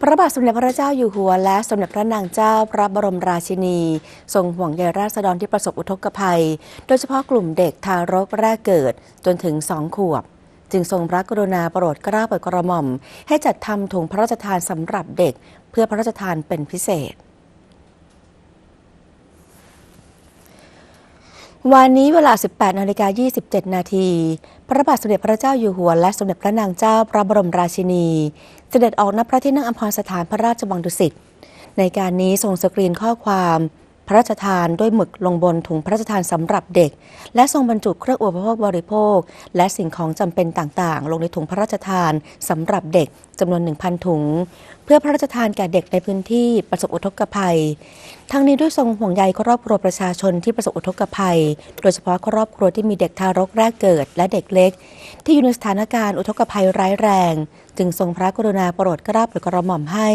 พระบาทสมเด็จพระเจ้าอยู่หัว และสมเด็จพระนางเจ้าพระบรมราชินี ทรงห่วงใยราษฎรที่ประสบอุทกภัย โดยเฉพาะกลุ่มเด็กทารกแรกเกิดจนถึงสองขวบ จึงทรงพระกรุณาโปรดเกล้าโปรดกระหม่อม ให้จัดทำถุงพระราชทานสำหรับเด็กเพื่อพระราชทานเป็นพิเศษ วันนี้เวลา 18นาฬิกา27 นาที พระบาทสมเด็จพระเจ้าอยู่หัว และสมเด็จพระนางเจ้าพระบรมราชินี เสด็จออกณพระที่นั่งอัมพรสถานพระราชวังดุสิต ในการนี้ทรงสกรีนข้อความ พระราชทานด้วยหมึกลงบนถุงพระราชทานสำหรับเด็ก และทรงบรรจุเครื่องอุปโภคบริโภค และสิ่งของจำเป็นต่างๆ ลงในถุงพระราชทานสำหรับเด็กจำนวน 1,000 ถุง เพื่อพระราชทานแก่เด็กในพื้นที่ประสบอุทกภัยทั้งนี้ด้วยทรงห่วงใยครอบครัวประชาชนที่ประสบอุทกภัย โดยเฉพาะครอบครัวที่มีเด็กทารกแรกเกิดและเด็กเล็ก ที่อยู่ในสถานการณ์อุทกภัยร้ายแรง จึงทรงพระกรุณาโปรดกล้าโปรดกระหม่อมให้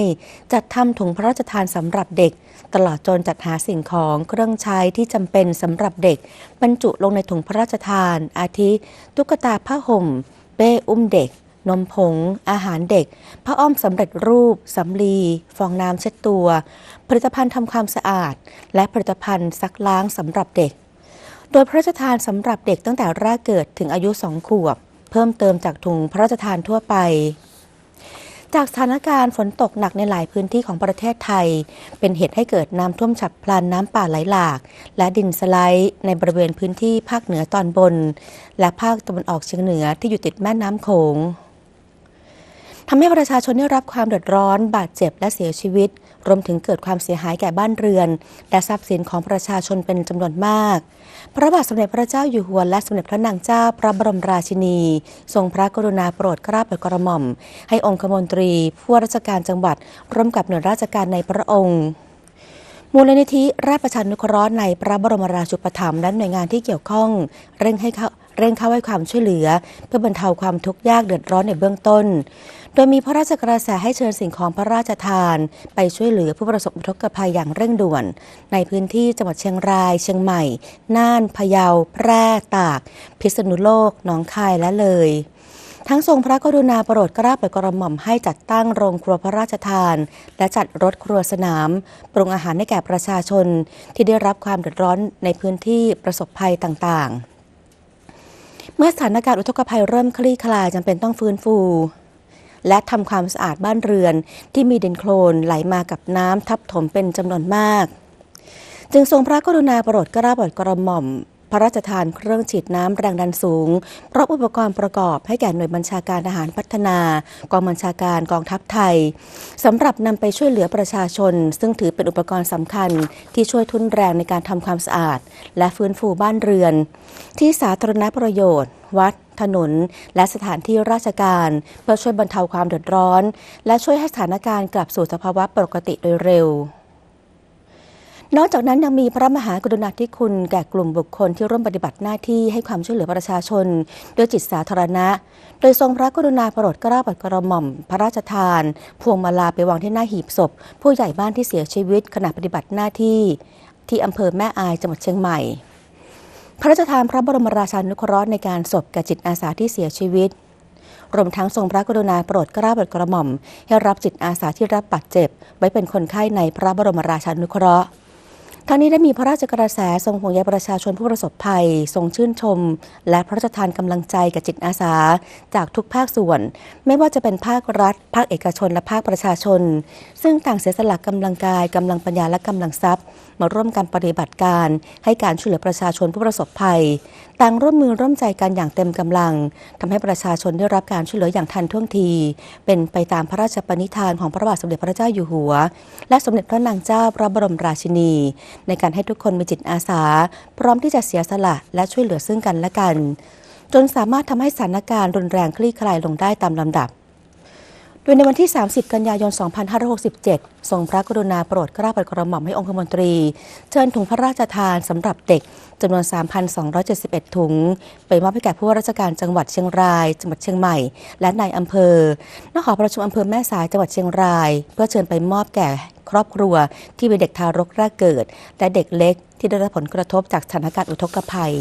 จัดทำถุงพระราชทานสำหรับเด็ก ตลอดจนจัดหาสิ่งของเครื่องใช้ที่จำเป็นสำหรับเด็ก บรรจุลงในถุงพระราชทาน อาทิ ตุ๊กตาผ้าห่ม เป้อุ้มเด็ก นมผง อาหารเด็กผ้าอ้อมสำเร็จรูปสำลี ฟองน้ำเช็ดตัว ผลิตภัณฑ์ทำความสะอาด และผลิตภัณฑ์ซักล้างสำหรับเด็ก โดยพระราชทานสำหรับเด็กตั้งแต่แรกเกิดถึงอายุสองขวบ เพิ่มเติมจากถุงพระราชทานทั่วไปจากสถานการณ์ฝนตกหนักในหลายพื้นที่ของประเทศไทย เป็นเหตุให้เกิดน้ำท่วมฉับพลันน้ำป่าไหลหลาก และดินสไลด์ในบริเวณพื้นที่ภาคเหนือตอนบน และภาคตะวันออกเฉียงเหนือที่อยู่ติดแม่น้ำโขง ทำให้ประชาชนได้รับความเดือดร้อน บาดเจ็บและเสียชีวิต รวมถึงเกิดความเสียหายแก่บ้านเรือน และทรัพย์สินของประชาชนเป็นจำนวนมาก พระบาทสมเด็จพระเจ้าอยู่หัวและสมเด็จพระนางเจ้าพระบรมราชินี ทรงพระกรุณาโปรดเกล้าโปรดกระหม่อม ให้องคมนตรี ผู้ว่าราชการจังหวัด ร่วมกับหน่วยราชการในพระองค์มูลนิธิราชประชานุเคราะห์ในพระบรมราชูปถัมภ์และหน่วยงานที่เกี่ยวข้อง เร่งให้เร่งเข้าให้ความช่วยเหลือ เพื่อบรรเทาความทุกข์ยากเดือดร้อนในเบื้องต้น โดยมีพระราชกระแสให้เชิญสิ่งของพระราชทาน ไปช่วยเหลือผู้ประสบอุทกภัยอย่างเร่งด่วน ในพื้นที่จังหวัดเชียงราย เชียงใหม่ น่าน พะเยา แพร่ ตาก พิษณุโลก หนองคายและเลยทั้งทรงพระกรุณาโปรดกล้าโปรดกระหม่อมให้จัดตั้งโรงครัวพระราชทาน และจัดรถครัวสนาม ปรุงอาหารให้แก่ประชาชน ที่ได้รับความเดือดร้อนในพื้นที่ประสบภัยต่างๆ เมื่อสถานการณ์อุทกภัยเริ่มคลี่คลายจำเป็นต้องฟื้นฟู และทำความสะอาดบ้านเรือน ที่มีดินโคลนไหลมากับน้ำทับถมเป็นจำนวนมาก จึงทรงพระกรุณาโปรดกล้าโปรดกระหม่อม พระราชทานเครื่องฉีดน้ำแรงดันสูงพร้อมอุปกรณ์ประกอบให้แก่หน่วยบัญชาการทหารพัฒนากองบัญชาการกองทัพไทยสำหรับนำไปช่วยเหลือประชาชน ซึ่งถือเป็นอุปกรณ์สำคัญที่ช่วยทุนแรงในการทำความสะอาด และฟื้นฟูบ้านเรือน ที่สาธารณประโยชน์ วัด ถนน และสถานที่ราชการ เพื่อช่วยบรรเทาความเดือดร้อน และช่วยให้สถานการณ์กลับสู่สภาวะปกติโดยเร็วนอกจากนั้นยังมีพระมหากรุณาธิคุณแก่กลุ่มบุคคลที่ร่วมปฏิบัติหน้าที่ให้ความช่วยเหลือประชาชน ด้วยจิตสาธารณะ โดยทรงพระกรุณาโปรดเกล้าโปรดกระหม่อม พระราชทาน พวงมาลาไปวางที่หน้าหีบศพ ผู้ใหญ่บ้านที่เสียชีวิตขณะปฏิบัติหน้าที่ ที่อำเภอแม่อายจังหวัดเชียงใหม่ พระราชทานพระบรมราชานุเคราะห์ในการศพแก่จิตอาสาที่เสียชีวิต รวมทั้งทรงพระกรุณาโปรดเกล้าโปรดกระหม่อม ให้รับจิตอาสาที่รับบาดเจ็บ ไว้เป็นคนไข้ในพระบรมราชานุเคราะห์ ทั้งนี้ได้มีพระราชกระแสทรงห่วงใยประชาชนผู้ประสบภัย ทรงชื่นชม และพระราชทานกำลังใจกับจิตอาสา จากทุกภาคส่วน ไม่ว่าจะเป็นภาครัฐ ภาคเอกชนและภาคประชาชน ซึ่งต่างเสียสละกำลังกายกำลังปัญญาและกำลังทรัพย์ มาร่วมกันปฏิบัติการ ให้การช่วยเหลือประชาชนผู้ประสบภัย ต่างร่วมมือร่วมใจกันอย่างเต็มกำลังทำให้ประชาชนได้รับการช่วยเหลืออย่างทันท่วงที เป็นไปตามพระราชปณิธานของพระบาทสมเด็จพระเจ้าอยู่หัว และสมเด็จพระนางเจ้าพระบรมราชินี ในการให้ทุกคนมีจิตอาสา พร้อมที่จะเสียสละและช่วยเหลือซึ่งกันและกัน จนสามารถทำให้สถานการณ์รุนแรงคลี่คลายลงได้ตามลำดับ ดยในวันที่ 30 กันยายน 2567 ทรงพระกรุณาโปรดกล้าโปรดกระหม่อมให้องคมนตรี เชิญถุงพระราชทานสำหรับเด็กจำนวน 3,271 ถุง ไปมอบให้แก่ผู้ว่าราชการจังหวัดเชียงราย จังหวัดเชียงใหม่ และนายอำเภอณหอประชุมอำเภอแม่สายจังหวัดเชียงราย เพื่อเชิญไปมอบแก่ครอบครัวที่เป็นเด็กทารกแรกเกิด และเด็กเล็กที่ได้รับผลกระทบจากสถานการณ์อุทกภัย